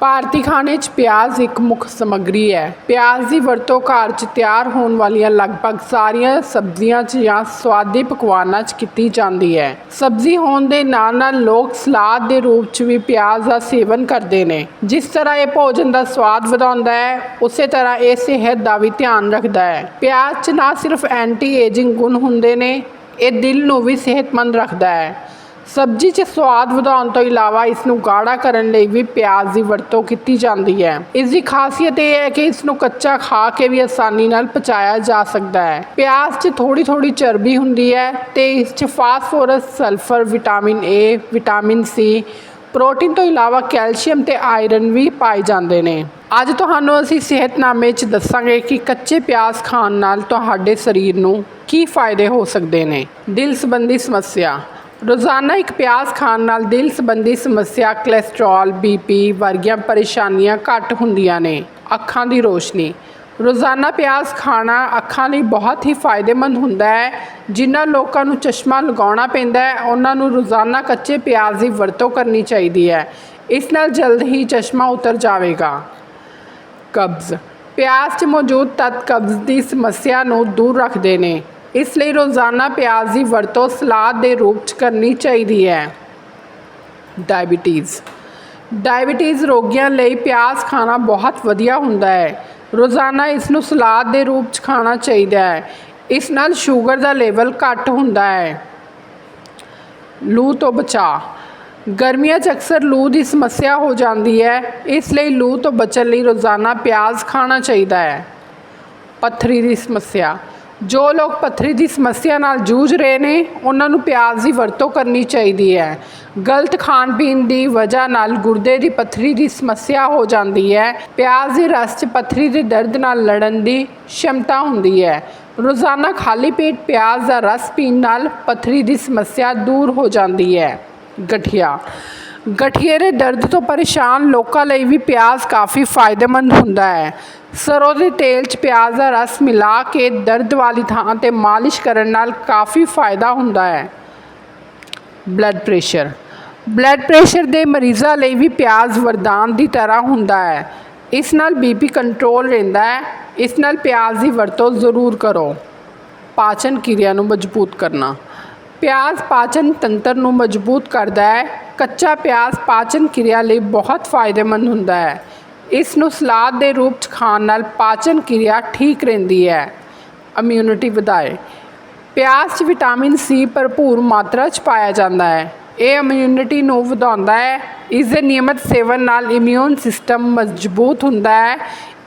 ਭਾਰਤੀ ਖਾਣੇ 'ਚ ਪਿਆਜ਼ ਇੱਕ ਮੁੱਖ ਸਮੱਗਰੀ ਹੈ। ਪਿਆਜ਼ ਦੀ ਵਰਤੋਂ ਘਰ 'ਚ ਤਿਆਰ ਹੋਣ ਵਾਲੀਆਂ ਲਗਭਗ ਸਾਰੀਆਂ ਸਬਜ਼ੀਆਂ 'ਚ ਜਾਂ ਸਵਾਦੀ ਪਕਵਾਨਾਂ 'ਚ ਕੀਤੀ ਜਾਂਦੀ ਹੈ। ਸਬਜ਼ੀ ਹੋਣ ਦੇ ਨਾਲ-ਨਾਲ ਲੋਕ ਸਲਾਦ ਦੇ ਰੂਪ 'ਚ ਵੀ ਪਿਆਜ਼ ਦਾ ਸੇਵਨ ਕਰਦੇ ਨੇ। ਜਿਸ ਤਰ੍ਹਾਂ ਇਹ ਭੋਜਨ ਦਾ ਸਵਾਦ ਵਧਾਉਂਦਾ ਹੈ, ਉਸੇ ਤਰ੍ਹਾਂ ਇਹ ਸਿਹਤ ਦਾ ਵੀ ਧਿਆਨ ਰੱਖਦਾ ਹੈ। ਪਿਆਜ਼ 'ਚ ਨਾ ਸਿਰਫ ਐਂਟੀ ਏਜਿੰਗ ਗੁਣ ਹੁੰਦੇ ਨੇ, ਇਹ ਦਿਲ ਨੂੰ ਵੀ ਸਿਹਤਮੰਦ ਰੱਖਦਾ ਹੈ। ਸਬਜ਼ੀ 'ਚ ਸਵਾਦ ਵਧਾਉਣ ਤੋਂ ਇਲਾਵਾ ਇਸ ਨੂੰ ਗਾੜਾ ਕਰਨ ਲਈ ਵੀ ਪਿਆਜ਼ ਦੀ ਵਰਤੋਂ ਕੀਤੀ ਜਾਂਦੀ ਹੈ। ਇਸ ਦੀ ਖਾਸੀਅਤ ਇਹ ਹੈ ਕਿ ਇਸ ਨੂੰ ਕੱਚਾ ਖਾ ਕੇ ਵੀ ਆਸਾਨੀ ਨਾਲ ਪਚਾਇਆ ਜਾ ਸਕਦਾ ਹੈ। ਪਿਆਜ਼ 'ਚ ਥੋੜੀ ਥੋੜੀ ਚਰਬੀ ਹੁੰਦੀ ਹੈ ਤੇ ਇਸ 'ਚ phosphorus, sulphur, vitamin A vitamin C protein ਤੋਂ ਇਲਾਵਾ ਕੈਲਸ਼ੀਅਮ ਤੇ ਆਇਰਨ ਵੀ ਪਾਏ ਜਾਂਦੇ ਨੇ। ਅੱਜ ਤੁਹਾਨੂੰ ਅਸੀਂ ਸਿਹਤਨਾਮੇ 'ਚ ਦੱਸਾਂਗੇ ਕਿ ਕੱਚੇ ਪਿਆਜ਼ ਖਾਣ ਨਾਲ ਤੁਹਾਡੇ ਸਰੀਰ ਨੂੰ ਕੀ ਫਾਇਦੇ ਹੋ ਸਕਦੇ ਨੇ। ਦਿਲ ਸੰਬੰਧੀ ਸਮੱਸਿਆ। ਰੋਜ਼ਾਨਾ ਇੱਕ ਪਿਆਜ਼ ਖਾਣ ਨਾਲ ਦਿਲ ਸੰਬੰਧੀ ਸਮੱਸਿਆ ਕੋਲੇਸਟ੍ਰੋਲ ਬੀਪੀ ਵਰਗੀਆਂ ਪਰੇਸ਼ਾਨੀਆਂ ਘੱਟ ਹੁੰਦੀਆਂ ਨੇ, ਅੱਖਾਂ ਦੀ ਰੋਸ਼ਨੀ। ਰੋਜ਼ਾਨਾ ਪਿਆਜ਼ ਖਾਣਾ ਅੱਖਾਂ ਲਈ ਬਹੁਤ ਹੀ ਫਾਇਦੇਮੰਦ ਹੁੰਦਾ ਹੈ, ਜਿਨ੍ਹਾਂ ਲੋਕਾਂ ਨੂੰ ਚਸ਼ਮਾ ਲਗਾਉਣਾ ਪੈਂਦਾ ਹੈ, ਉਹਨਾਂ ਨੂੰ ਰੋਜ਼ਾਨਾ ਕੱਚੇ ਪਿਆਜ਼ ਦੀ ਵਰਤੋਂ ਕਰਨੀ ਚਾਹੀਦੀ ਹੈ। ਇਸ ਨਾਲ ਜਲਦ ਹੀ ਚਸ਼ਮਾ ਉਤਰ ਜਾਵੇਗਾ। ਕਬਜ਼। ਪਿਆਜ਼ 'ਚ ਮੌਜੂਦ ਤੱਤ ਕਬਜ਼ ਦੀ ਸਮੱਸਿਆ ਨੂੰ ਦੂਰ ਰੱਖਦੇ ਨੇ। ਇਸ ਲਈ ਰੋਜ਼ਾਨਾ ਪਿਆਜ਼ ਦੀ ਵਰਤੋਂ ਸਲਾਦ ਦੇ ਰੂਪ 'ਚ ਕਰਨੀ ਚਾਹੀਦੀ ਹੈ। ਡਾਇਬੀਟੀਜ਼। ਡਾਇਬੀਟੀਜ਼ ਰੋਗੀਆਂ ਲਈ ਪਿਆਜ਼ ਖਾਣਾ ਬਹੁਤ ਵਧੀਆ ਹੁੰਦਾ ਹੈ। ਰੋਜ਼ਾਨਾ ਇਸ ਨੂੰ ਸਲਾਦ ਦੇ ਰੂਪ 'ਚ ਖਾਣਾ ਚਾਹੀਦਾ ਹੈ। ਇਸ ਨਾਲ ਸ਼ੂਗਰ ਦਾ ਲੈਵਲ ਘੱਟ ਹੁੰਦਾ ਹੈ। ਲੂ ਤੋਂ ਬਚਾ ਗਰਮੀਆਂ 'ਚ ਅਕਸਰ ਲੂ ਦੀ ਸਮੱਸਿਆ ਹੋ ਜਾਂਦੀ ਹੈ। ਇਸ ਲਈ ਲੂ ਤੋਂ ਬਚਣ ਲਈ ਰੋਜ਼ਾਨਾ ਪਿਆਜ਼ ਖਾਣਾ ਚਾਹੀਦਾ ਹੈ। ਪੱਥਰੀ ਦੀ ਸਮੱਸਿਆ। ਜੋ ਲੋਕ ਪੱਥਰੀ ਦੀ ਸਮੱਸਿਆ ਨਾਲ ਜੂਝ ਰਹੇ ਨੇ, ਉਹਨਾਂ ਨੂੰ ਪਿਆਜ਼ ਦੀ ਵਰਤੋਂ ਕਰਨੀ ਚਾਹੀਦੀ ਹੈ। ਗਲਤ ਖਾਣ ਪੀਣ ਦੀ ਵਜ੍ਹਾ ਨਾਲ ਗੁਰਦੇ ਦੀ ਪੱਥਰੀ ਦੀ ਸਮੱਸਿਆ ਹੋ ਜਾਂਦੀ ਹੈ। ਪਿਆਜ਼ ਦੇ ਰਸ 'ਚ ਪੱਥਰੀ ਦੇ ਦਰਦ ਨਾਲ ਲੜਨ ਦੀ ਸ਼ਮਤਾ ਹੁੰਦੀ ਹੈ। ਰੋਜ਼ਾਨਾ ਖਾਲੀ ਪੇਟ ਪਿਆਜ਼ ਦਾ ਰਸ ਪੀਣ ਨਾਲ ਪੱਥਰੀ ਦੀ ਸਮੱਸਿਆ ਦੂਰ ਹੋ ਜਾਂਦੀ ਹੈ। ਗਠੀਆ ਗਠੀਏ ਦਰਦ ਤੋਂ ਪਰੇਸ਼ਾਨ ਲੋਕਾਂ ਲਈ ਵੀ ਪਿਆਜ਼ ਕਾਫੀ ਫਾਇਦੇਮੰਦ ਹੁੰਦਾ ਹੈ। ਸਰੋਂ ਦੇ ਤੇਲ 'ਚ ਪਿਆਜ਼ ਦਾ ਰਸ ਮਿਲਾ ਕੇ ਦਰਦ ਵਾਲੀ ਥਾਂ ਤੇ ਮਾਲਿਸ਼ ਕਰਨ ਨਾਲ ਕਾਫੀ ਫਾਇਦਾ ਹੁੰਦਾ ਹੈ। Blood pressure. ਬਲੱਡ ਪ੍ਰੈਸ਼ਰ ਦੇ ਮਰੀਜ਼ਾਂ ਲਈ ਵੀ ਪਿਆਜ਼ ਵਰਦਾਨ ਦੀ ਤਰ੍ਹਾਂ ਹੁੰਦਾ ਹੈ। ਇਸ ਨਾਲ ਬੀਪੀ ਕੰਟਰੋਲ ਰਹਿੰਦਾ ਹੈ। ਇਸ ਨਾਲ ਪਿਆਜ਼ ਦੀ ਵਰਤੋਂ ਜ਼ਰੂਰ ਕਰੋ। ਪਾਚਨ ਕਿਰਿਆ ਨੂੰ ਮਜ਼ਬੂਤ ਕਰਨਾ। ਪਿਆਜ਼ ਪਾਚਨ ਤੰਤਰ ਨੂੰ ਮਜ਼ਬੂਤ ਕਰਦਾ ਹੈ। ਕੱਚਾ ਪਿਆਜ਼ ਪਾਚਨ ਕਿਰਿਆ ਲਈ ਬਹੁਤ ਫਾਇਦੇਮੰਦ ਹੁੰਦਾ ਹੈ। ਇਸ ਨੂੰ ਸਲਾਦ ਦੇ ਰੂਪ 'ਚ ਖਾਣ ਨਾਲ ਪਾਚਨ ਕਿਰਿਆ ਠੀਕ ਰਹਿੰਦੀ ਹੈ। ਇਮਿਊਨਿਟੀ ਵਧਾਏ। ਪਿਆਜ਼ 'ਚ ਵਿਟਾਮਿਨ ਸੀ ਭਰਪੂਰ ਮਾਤਰਾ 'ਚ ਪਾਇਆ ਜਾਂਦਾ ਹੈ। ਇਹ ਇਮਿਊਨਿਟੀ ਨੂੰ ਵਧਾਉਂਦਾ ਹੈ। ਇਸ ਦੇ ਨਿਯਮਤ ਸੇਵਨ ਨਾਲ ਇਮਿਊਨ ਸਿਸਟਮ ਮਜ਼ਬੂਤ ਹੁੰਦਾ ਹੈ।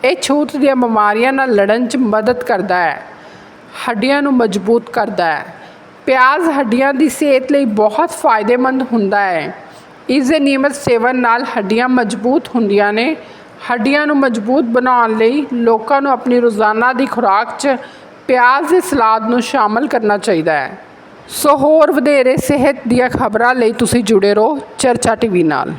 ਇਹ ਛੂਤ ਦੀਆਂ ਬਿਮਾਰੀਆਂ ਨਾਲ ਲੜਨ 'ਚ ਮਦਦ ਕਰਦਾ ਹੈ। ਹੱਡੀਆਂ ਨੂੰ ਮਜ਼ਬੂਤ ਕਰਦਾ ਹੈ। ਪਿਆਜ਼ ਹੱਡੀਆਂ ਦੀ ਸਿਹਤ ਲਈ ਬਹੁਤ ਫਾਇਦੇਮੰਦ ਹੁੰਦਾ ਹੈ। ਇਸ ਦੇ ਨਿਯਮਤ ਸੇਵਨ ਨਾਲ ਹੱਡੀਆਂ ਮਜ਼ਬੂਤ ਹੁੰਦੀਆਂ ਨੇ। ਹੱਡੀਆਂ ਨੂੰ ਮਜ਼ਬੂਤ ਬਣਾਉਣ ਲਈ ਲੋਕਾਂ ਨੂੰ ਆਪਣੀ ਰੋਜ਼ਾਨਾ ਦੀ ਖੁਰਾਕ 'ਚ ਪਿਆਜ਼ ਦੇ ਸਲਾਦ ਨੂੰ ਸ਼ਾਮਲ ਕਰਨਾ ਚਾਹੀਦਾ ਹੈ। ਸੋ ਹੋਰ ਵਧੇਰੇ ਸਿਹਤ ਦੀਆਂ ਖਬਰਾਂ ਲਈ ਤੁਸੀਂ ਜੁੜੇ ਰਹੋ ਚਰਚਾ ਟੀਵੀ ਨਾਲ।